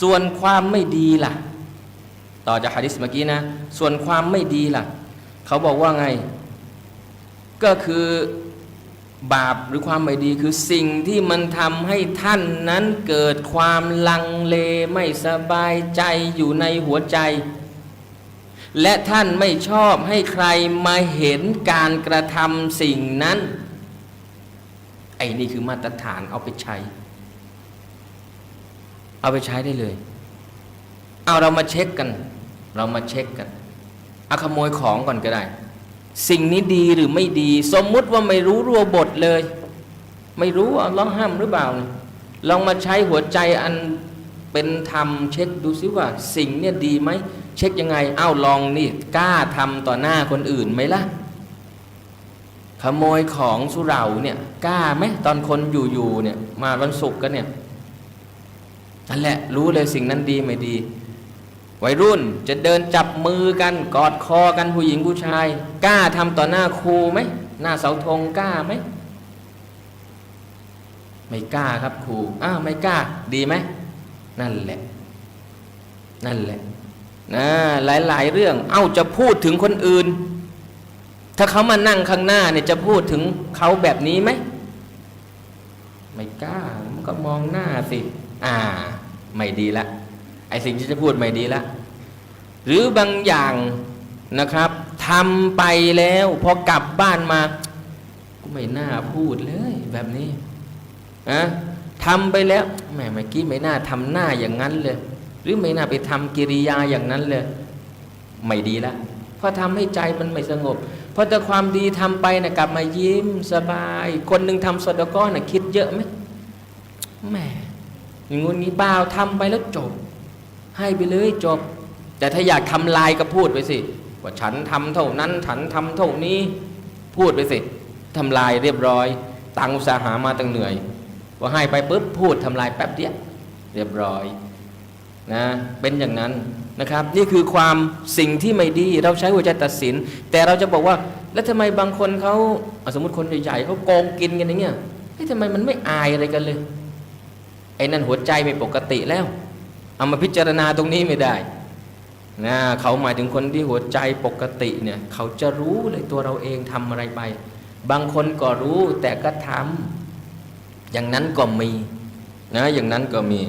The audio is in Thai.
ส่วนความไม่ดีล่ะ ต่อจากฮะดิษเมื่อกี้นะ ส่วนความไม่ดีล่ะ เขาบอกว่าไง ก็คือบาปหรือความไม่ดีคือสิ่งที่มันทำให้ท่านนั้นเกิดความลังเลไม่สบายใจอยู่ในหัวใจ และท่านไม่ชอบให้ใครมาเห็นการกระทำสิ่งนั้น ไอ้นี่คือมาตรฐานเอาไปใช้ เอาไปใช้ได้เลย เอาเรามาเช็คกัน เรามาเช็คกันเอาขโมยของก่อนก็ได้ สิ่งนี้ดีหรือไม่ดี สมมุติว่าไม่รู้รัวบทเลย ไม่รู้ว่าร้องห้ามหรือเปล่าเนี่ยลองมาใช้หัวใจอันเป็นธรรมเช็คดูซิว่า สิ่งเนี่ยดีไหมเช็คยังไงเอ้าลองนี่กล้าทำต่อหน้าคนอื่นไหมล่ะ ขโมยของสุเราเนี่ยกล้าไหมตอนคนอยู่ๆเนี่ยมาวันศุกร์กันเนี่ย นั่นแหละรู้เลยสิ่งนั้นดีไม่ดี วัยรุ่นจะเดินจับมือกันกอดคอกันผู้หญิงผู้ชาย กล้าทำต่อหน้าครูไหมหน้าเสาธงกล้าไหมไม่กล้าครับครูอ้าวไม่กล้าดีไหมนั่นแหละ นั่นแหละนะหลายๆเรื่อง เอ้าจะพูดถึงคนอื่น ถ้าเขามานั่งข้างหน้าเนี่ยจะพูดถึงเขาแบบนี้ไหมไม่กล้ามันก็มองหน้าสิ อ่า ไม่ดีละไอสิ่งที่จะพูดไม่ดีละหรือบางอย่างนะครับทำไปแล้วพอกลับบ้านมาก็ไม่น่าพูดเลยแบบนี้นะทำไปแล้วแหมเมื่อกี้ไม่น่าทำหน้าอย่างนั้นเลย หรือไม่น่าไปทำกิริยาอย่างนั้นเลย ไม่ดีละเพราะทำให้ใจมันไม่สงบ เพราะแต่ความดีทำไปนะกลับมายิ้มสบาย คนหนึ่งทำสดก้อนนะคิดเยอะไหมแหม อย่างงู้นนี้เปล่าทำไปแล้วจบ ให้ไปเลยจบ แต่ถ้าอยากทำลายก็พูดไปสิ ว่าฉันทำเท่านั้นฉันทำเท่านี้ พูดไปสิทำลายเรียบร้อย ตังอุตสาหามาตั้งเหนื่อยว่าให้ไปปุ๊บพูดทำลายแป๊บเดียวเรียบร้อยนะเป็นอย่างนั้นนะครับ นี่คือความสิ่งที่ไม่ดีเราใช้หัวใจตัดสิน แต่เราจะบอกว่าแล้วทำไมบางคนเขาสมมติคนใหญ่ๆเขาโกงกินกันอย่างเงี้ยทำไมมันไม่อายอะไรกันเลย อ้นั่นหัวใจไม่ปกติแล้ว เอามาพิจารณาตรงนี้ไม่ได้นะเขาหมายถึงคนที่หัวใจปกติเนี่ยเขาจะรู้เลยตัวเราเองทำอะไรไป บางคนก็รู้แต่ก็ทำอย่างนั้นก็มีนะอย่างนั้นก็มี